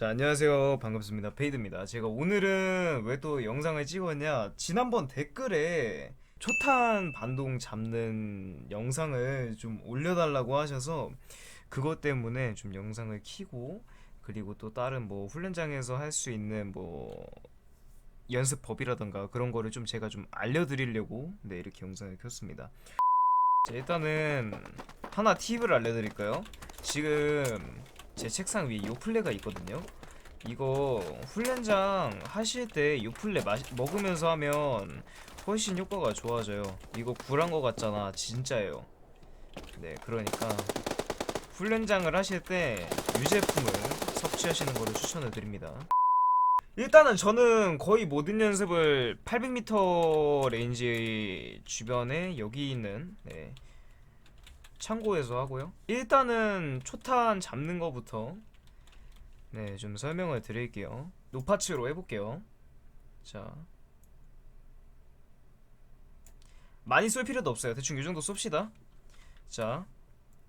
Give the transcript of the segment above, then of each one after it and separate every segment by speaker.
Speaker 1: 자 안녕하세요. 반갑습니다. 페이드입니다. 제가 오늘은 왜 또 영상을 찍었냐? 지난번 댓글에 초탄 반동 잡는 영상을 좀 올려달라고 하셔서 그것 때문에 좀 영상을 키고 그리고 또 다른 뭐 훈련장에서 할 수 있는 뭐 연습법이라던가 그런 거를 좀 제가 좀 알려드리려고 네 이렇게 영상을 켰습니다. 자, 일단은 하나 팁을 알려드릴까요? 지금 제 책상 위에 요플레가 있거든요. 이거 훈련장 하실 때 요플레 마시, 먹으면서 하면 훨씬 효과가 좋아져요. 이거 굴한 거 같잖아. 진짜예요. 네, 그러니까 훈련장을 하실 때 유제품을 섭취하시는 거를 추천을 드립니다. 일단은 저는 거의 모든 연습을 800m 레인지 주변에 여기 있는 네, 창고에서 하고요. 일단은 초탄 잡는 거부터 네, 좀 설명을 드릴게요. 노파츠로 해볼게요. 자. 많이 쏠 필요도 없어요. 대충 이 정도 쏩시다. 자.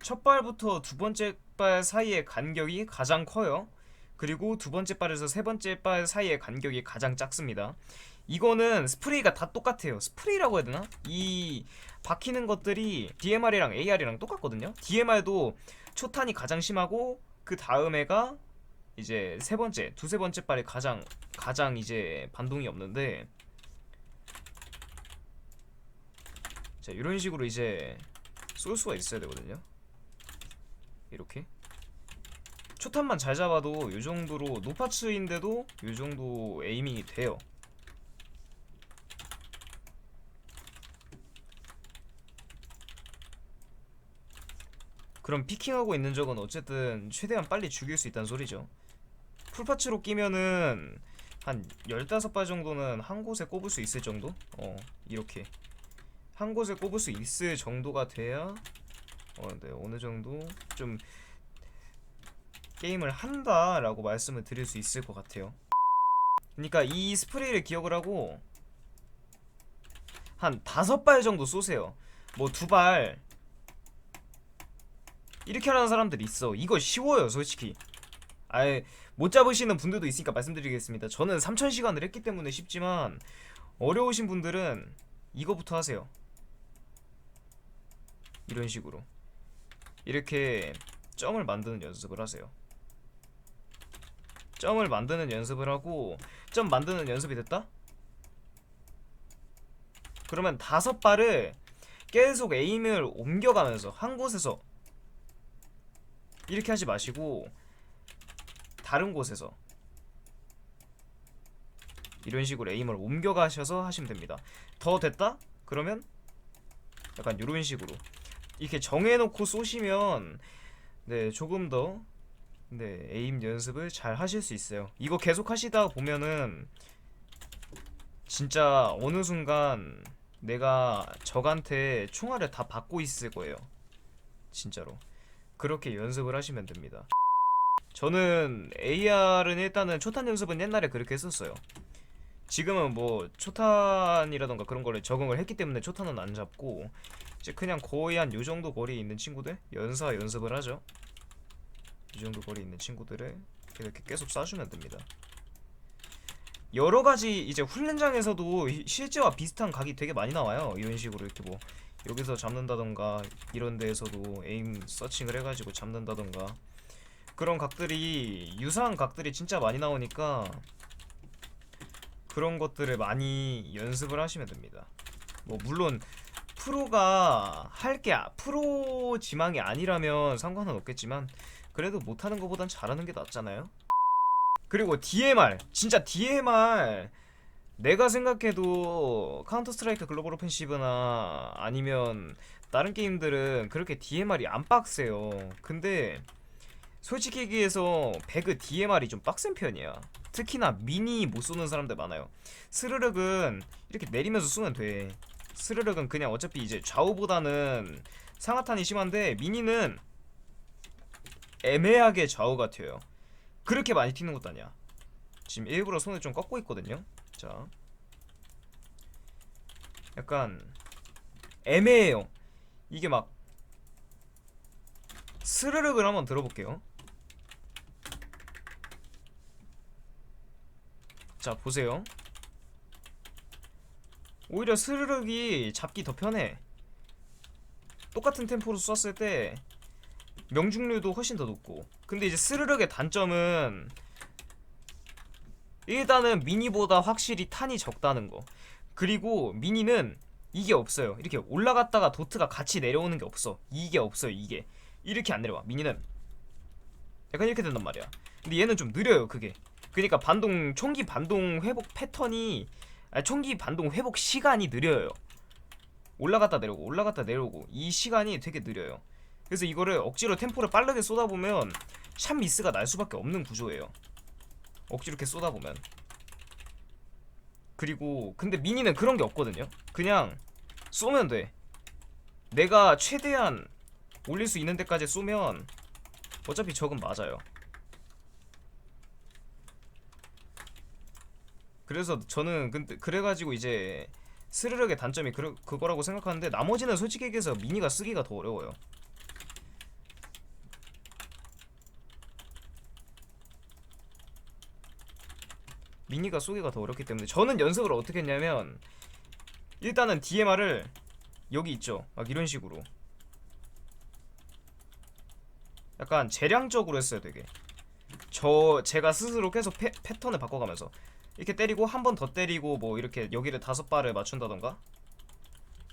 Speaker 1: 첫 발부터 두 번째 발 사이의 간격이 가장 커요. 그리고 두 번째 발에서 세 번째 발 사이의 간격이 가장 작습니다. 이거는 스프레이가 다 똑같아요. 스프레이라고 해야 되나? 이 박히는 것들이 DMR이랑 AR이랑 똑같거든요. DMR도 초탄이 가장 심하고 그 다음에가 이제 세 번째, 두세 번째 발이 가장 가장 이제 반동이 없는데 자, 이런 식으로 이제 쏠 수가 있어야 되거든요. 이렇게 초탄만 잘 잡아도 이 정도로 노파츠인데도 이 정도 에이밍이 돼요. 그럼 피킹하고 있는 적은 어쨌든 최대한 빨리 죽일 수 있다는 소리죠. 풀파츠로 끼면은 한 15발 정도는 한 곳에 꼽을 수 있을 정도? 어, 이렇게. 한 곳에 꼽을 수 있을 정도가 돼야 어, 네, 어느 정도 좀 게임을 한다라고 말씀을 드릴 수 있을 것 같아요. 그러니까 이 스프레이를 기억을 하고 한 다섯 발 정도 쏘세요. 뭐 두 발 이렇게 하는 사람들이 있어. 이거 쉬워요, 솔직히. 아예 못 잡으시는 분들도 있으니까 말씀드리겠습니다. 저는 3,000시간을 했기 때문에 쉽지만 어려우신 분들은 이거부터 하세요. 이런 식으로. 이렇게 점을 만드는 연습을 하세요. 점을 만드는 연습을 하고 점 만드는 연습이 됐다? 그러면 다섯 발을 계속 에임을 옮겨가면서 한 곳에서 이렇게 하지 마시고 다른 곳에서 이런 식으로 에임을 옮겨가셔서 하시면 됩니다. 더 됐다? 그러면 약간 이런 식으로 이렇게 정해놓고 쏘시면 네 조금 더 네, 에임 연습을 잘 하실 수 있어요. 이거 계속 하시다 보면은 진짜 어느 순간 내가 적한테 총알을 다 받고 있을 거예요. 진짜로. 그렇게 연습을 하시면 됩니다. 저는 AR은 일단은 초탄 연습은 옛날에 그렇게 했었어요. 지금은 뭐 초탄이라던가 그런 거를 적응을 했기 때문에 초탄은 안 잡고 이제 그냥 거의 한 요 정도 거리에 있는 친구들 연사 연습을 하죠. 이 정도 거리에 있는 친구들을 이렇게 계속 쏴주면 됩니다. 여러 가지 이제 훈련장에서도 이- 실제와 비슷한 각이 되게 많이 나와요. 이런 식으로 이렇게 뭐 여기서 잡는다던가 이런 데에서도 에임 서칭을 해가지고 잡는다던가 그런 각들이 유사한 각들이 진짜 많이 나오니까 그런 것들을 많이 연습을 하시면 됩니다. 뭐 물론 프로가 할 게 프로 지망이 아니라면 상관은 없겠지만 그래도 못하는 것보단 잘하는 게 낫잖아요. 그리고 DMR 진짜 DMR 내가 생각해도 카운터 스트라이크 글로벌 오펜시브나 아니면 다른 게임들은 그렇게 DMR이 안 빡세요. 근데 솔직히 얘기해서 배그 DMR이 좀 빡센 편이야. 특히나 미니 못 쏘는 사람들 많아요. 스르륵은 이렇게 내리면서 쏘면 돼. 스르륵은 그냥 어차피 이제 좌우보다는 상하탄이 심한데 미니는 애매하게 좌우가 튀어요. 그렇게 많이 튀는 것도 아니야. 지금 일부러 손을 좀 꺾고 있거든요. 자, 약간 애매해요. 이게 막 스르륵을 한번 들어볼게요. 자 보세요 오히려 스르륵이 잡기 더 편해 똑같은 템포로 쐈을 때 명중률도 훨씬 더 높고 근데 이제 스르륵의 단점은 일단은 미니보다 확실히 탄이 적다는 거. 그리고 미니는 이게 없어요. 이렇게 올라갔다가 도트가 같이 내려오는 게 없어. 이게 없어요 이게. 이렇게 안 내려와 미니는. 약간 이렇게 된단 말이야. 근데 얘는 좀 느려요 그게. 그러니까 반동 총기 반동 회복 패턴이 아니 총기 반동 회복 시간이 느려요. 올라갔다 내려오고 올라갔다 내려오고 이 시간이 되게 느려요. 그래서 이거를 억지로 템포를 빠르게 쏟아보면 샷 미스가 날 수밖에 없는 구조예요 억지로 이렇게 쏟아보면. 그리고 근데 미니는 그런 게 없거든요? 그냥 쏘면 돼. 내가 최대한 올릴 수 있는 데까지 쏘면 어차피 적은 맞아요. 그래서 저는 근데 그래가지고 이제 스르륵의 단점이 그, 그거라고 생각하는데 나머지는 솔직히 얘기해서 미니가 쓰기가 더 어려워요 미니가 쏘기가 더 어렵기 때문에 저는 연습을 어떻게 했냐면 일단은 DMR을 여기 있죠. 막 이런 식으로. 약간 재량적으로 했어요 되게. 저 제가 스스로 계속 패, 패턴을 바꿔가면서 이렇게 때리고 한 번 더 때리고 뭐 이렇게 여기를 다섯 발을 맞춘다던가?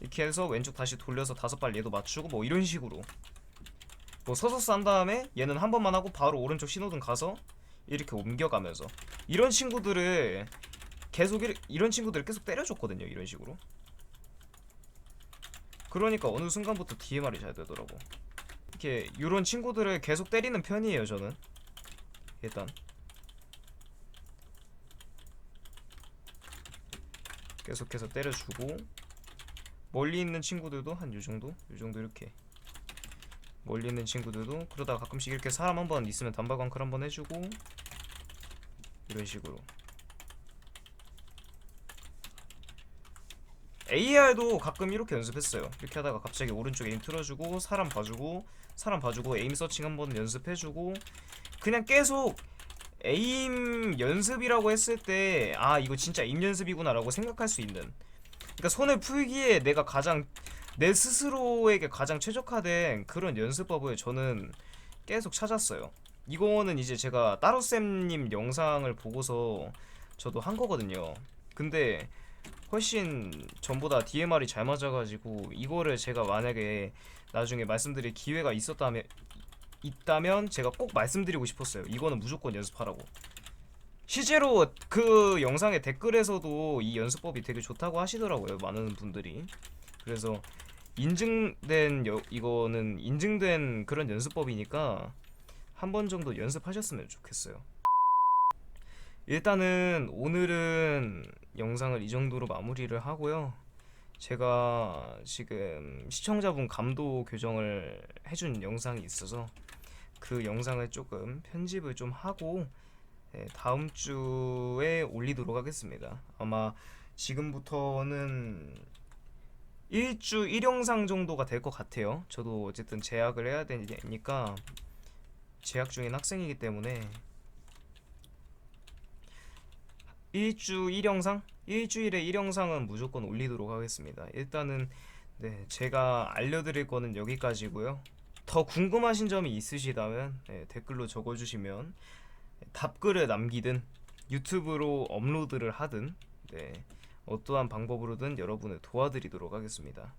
Speaker 1: 이렇게 해서 왼쪽 다시 돌려서 다섯 발 얘도 맞추고 뭐 이런 식으로. 뭐 서서 싼 다음에 얘는 한 번만 하고 바로 오른쪽 신호등 가서 이렇게 옮겨가면서 이런 친구들을 계속 이런 친구들을 계속 때려줬거든요 이런 식으로. 그러니까 어느 순간부터 DMR이 잘 되더라고. 이렇게 이런 친구들을 계속 때리는 편이에요 저는. 일단. 계속해서 때려주고 멀리 있는 친구들도 한 요정도? 요정도 이렇게 멀리 있는 친구들도 그러다가 가끔씩 이렇게 사람 한 번 있으면 단발광클 한 번 해주고 이런 식으로. AR도 가끔 이렇게 연습했어요. 이렇게 하다가 갑자기 오른쪽에 에임 틀어주고 사람 봐주고 사람 봐주고 에임 서칭 한번 연습해주고 그냥 계속 에임 연습이라고 했을 때 아 이거 진짜 에임 연습이구나 라고 생각할 수 있는. 그러니까 손을 풀기에 내가 가장 내 스스로에게 가장 최적화된 그런 연습법을 저는 계속 찾았어요 이거는 이제 제가 따로쌤님 영상을 보고서 저도 한 거거든요 근데 훨씬 전보다 DMR이 잘 맞아가지고 이거를 제가 만약에 나중에 말씀드릴 기회가 있었다면 있다면 제가 꼭 말씀드리고 싶었어요. 이거는 무조건 연습하라고. 실제로 그 영상의 댓글에서도 이 연습법이 되게 좋다고 하시더라고요. 많은 분들이. 그래서 인증된 여, 이거는 인증된 그런 연습법이니까 한 번 정도 연습하셨으면 좋겠어요. 일단은 오늘은 영상을 이 정도로 마무리를 하고요. 제가 지금 시청자분 감도 교정을 해준 영상이 있어서 그 영상을 조금 편집을 좀 하고 네, 다음 주에 올리도록 하겠습니다. 아마 지금부터는 일주 1영상 정도가 될 것 같아요. 저도 어쨌든 재학을 해야 되니까 재학 중인 학생이기 때문에 일주 1영상? 일주일에 1영상은 무조건 올리도록 하겠습니다. 일단은 네, 제가 알려드릴 거는 여기까지고요. 더 궁금하신 점이 있으시다면 네, 댓글로 적어주시면 답글을 남기든 유튜브로 업로드를 하든 네, 어떠한 방법으로든 여러분을 도와드리도록 하겠습니다.